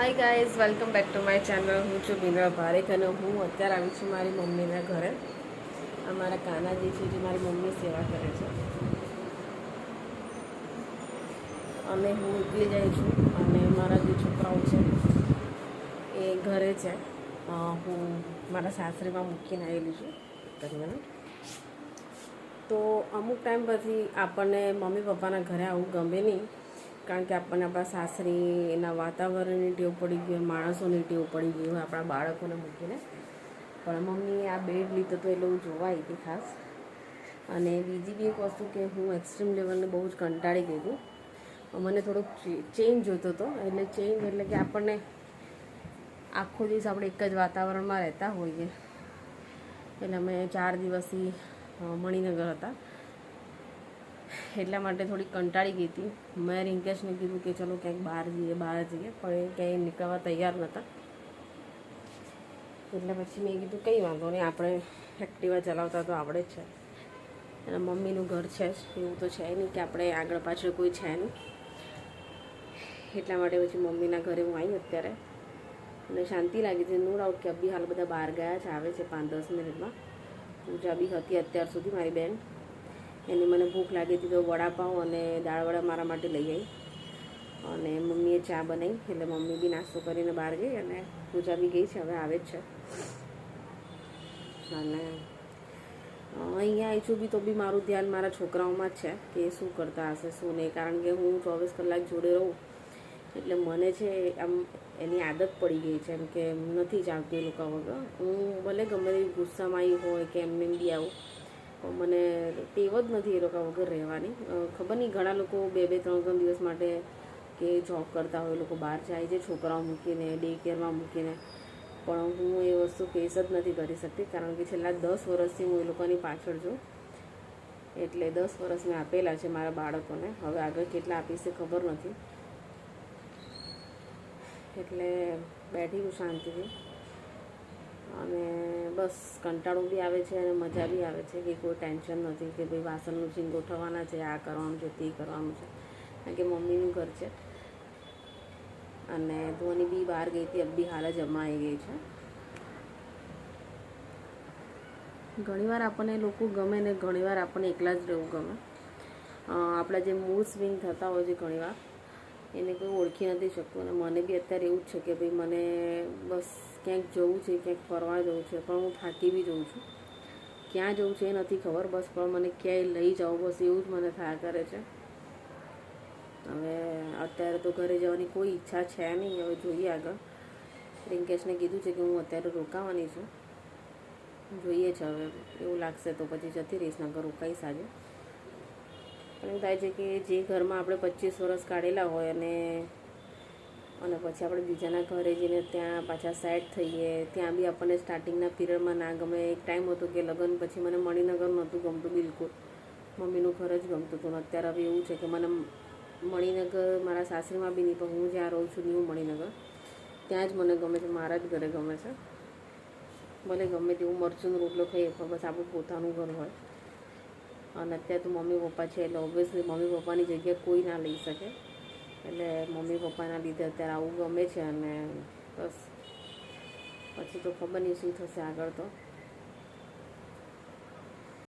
Hi guys welcome back to my channel હું છું બિનરા ભારેક અને હું અત્યારે આવી છું મારી મમ્મીના ઘરે. અમારા કાનાજી છે જે મારી મમ્મી સેવા કરે છે. અને હું એકલી જાય છું અને મારા જે છોકરાઓ છે એ ઘરે છે. હું મારા સાસરીમાં મૂકીને આવેલી છું દરમિયાન. તો અમુક ટાઈમ પછી આપણને મમ્મી પપ્પાના ઘરે આવું ગમે નહીં. કારણ કે આપણને આપણા સાસરી એના વાતાવરણની ટેવ પડી ગઈ હોય, માણસોની ટેવ પડી ગઈ હોય, આપણા બાળકોને મૂકીને. પણ મમ્મીએ આ બેડ લીધો તો એટલે હું જોવા આવી હતી ખાસ. અને બીજી બી એક વસ્તુ કે હું એક્સ્ટ્રીમ લેવલને બહુ જ કંટાળી ગઈ હતી. મને થોડોક ચેન્જ જોઈતો હતો, એટલે ચેન્જ એટલે કે આપણને આખો દિવસ આપણે એક જ વાતાવરણમાં રહેતા હોઈએ. એટલે અમે ચાર દિવસથી મણિનગર હતા. એટલા માટે થોડી કંટાળી ગઈ હતી. મેં રિંકેશને કીધું કે ચલો ક્યાંક બહાર જઈએ બહાર જઈએ. પણ એ ક્યાંય નીકળવા તૈયાર નહોતા. એટલે પછી મેં કીધું કંઈ વાંધો નહીં, આપણે એક્ટિવા ચલાવતા તો આવડે જ છે. અને મમ્મીનું ઘર છે જ, એવું તો છે નહીં કે આપણે આગળ પાછળ કોઈ છે નહીં. એટલા માટે પછી મમ્મીના ઘરે હું આવી અત્યારે. અને શાંતિ લાગી છે નો ડાઉટ કે અભી હાલ બધા બહાર ગયા છે આવે છે પાંચ દસ મિનિટમાં. પૂજા બી હતી અત્યાર સુધી મારી બેન. એની મને ભૂખ લાગી હતી તો વડાપાઉં અને દાળવડા મારા માટે લઈ આવી અને મમ્મીએ ચા બનાવી એટલે મમ્મી બી નાસ્તો કરીને બહાર ગઈ અને પૂજા બી ગઈ છે, હવે આવે જ છે. અને અહીંયા આવી છું બી તો બી મારું ધ્યાન મારા છોકરાઓમાં જ છે, કે શું કરતા હશે, શું નહીં. કારણ કે હું ચોવીસ કલાક જોડે રહું, એટલે મને છે આમ એની આદત પડી ગઈ છે, એમ કે નથી ચાલતું એ લોકો વગર. હું ભલે ગમે તેવી ગુસ્સામાં આવી હોય કે એમને એમ બી આવું મને ટેવ જ નથી એ લોકો વગર રહેવાની. ખબર નહીં, ઘણા લોકો બે બે, ત્રણ ત્રણ દિવસ માટે કે જોબ કરતા હોય લોકો બહાર જાય છે, છોકરાઓ મૂકીને ડે કેરમાં મૂકીને. પણ હું એ વસ્તુ ફેસ જ નથી કરી શકતી, કારણ કે છેલ્લા દસ વર્ષથી હું એ લોકોની પાછળ છું. એટલે દસ વર્ષ મેં આપેલા છે મારા બાળકોને. હવે આગળ કેટલા આપીશ એ ખબર નથી. એટલે બેઠી હું શાંતિથી. બસ કંટાળો બી આવે છે અને મજા બી આવે છે કે કોઈ ટેન્શન નથી કે ભાઈ વાસણનું ચીન ગોઠવવાના છે, આ કરવાનું છે, તે કરવાનું છે. કારણ કે મમ્મીનું ઘર છે. અને ધોની બી બહાર ગઈ હતી બી હાલ જ હમણાં આવી ગઈ છે. ઘણીવાર આપણને લોકો ગમે ને ઘણીવાર આપણને એકલા જ રહેવું ગમે. આપણા જે મૂડ સ્વિંગ થતા હોય છે ઘણીવાર, એને કોઈ ઓળખી નથી શકતું અને મને બી અત્યારે એવું જ છે કે ભાઈ મને બસ ક્યાંક જવું છે, ક્યાંક ફરવા જવું છે, પણ હું થાકી બી જઉં છું. ક્યાં જવું છે એ નથી ખબર બસ, પણ મને ક્યાંય લઈ જાઓ બસ એવું જ મને થયા કરે છે. હવે અત્યારે તો ઘરે જવાની કોઈ ઈચ્છા છે નહીં, હવે જોઈએ આગળ. રિંકેશને કીધું છે કે હું અત્યારે રોકાવાની છું. જોઈએ છે હવે, એવું લાગશે તો પછી જતી રહીશ નગર રોકાઈશ આજે. પણ એવું થાય છે કે જે ઘરમાં આપણે પચીસ વર્ષ કાઢેલા હોય અને અને પછી આપણે બીજાના ઘરે જઈને ત્યાં પાછા સેટ થઈએ. ત્યાં બી આપણને સ્ટાર્ટિંગના પીરિયડમાં ના ગમે. એક ટાઈમ હતો કે લગ્ન પછી મને મણિનગર નહોતું ગમતું બિલકુલ. મમ્મીનું ઘર જ ગમતું હતું. ને અત્યારે હવે એવું છે કે મને મણિનગર મારા સાસરીમાં બી નહીં, પણ હું જ્યાં રહું છું ન્યૂ મણિનગર, ત્યાં જ મને ગમે છે. મારા જ ઘરે ગમે છે. ભલે ગમે તેવું મરચું રોટલો ખાઈએ, પણ બસ આપણું પોતાનું ઘર હોય. અને અત્યારે તો મમ્મી પપ્પા છે એટલે ઓબ્વિયસલી મમ્મી પપ્પાની જગ્યાએ કોઈ ના લઈ શકે. એટલે મમ્મી પપ્પાના લીધે અત્યારે આવું ગમે છે અને બસ. પછી તો ખબર નહીં શું થશે આગળ તો.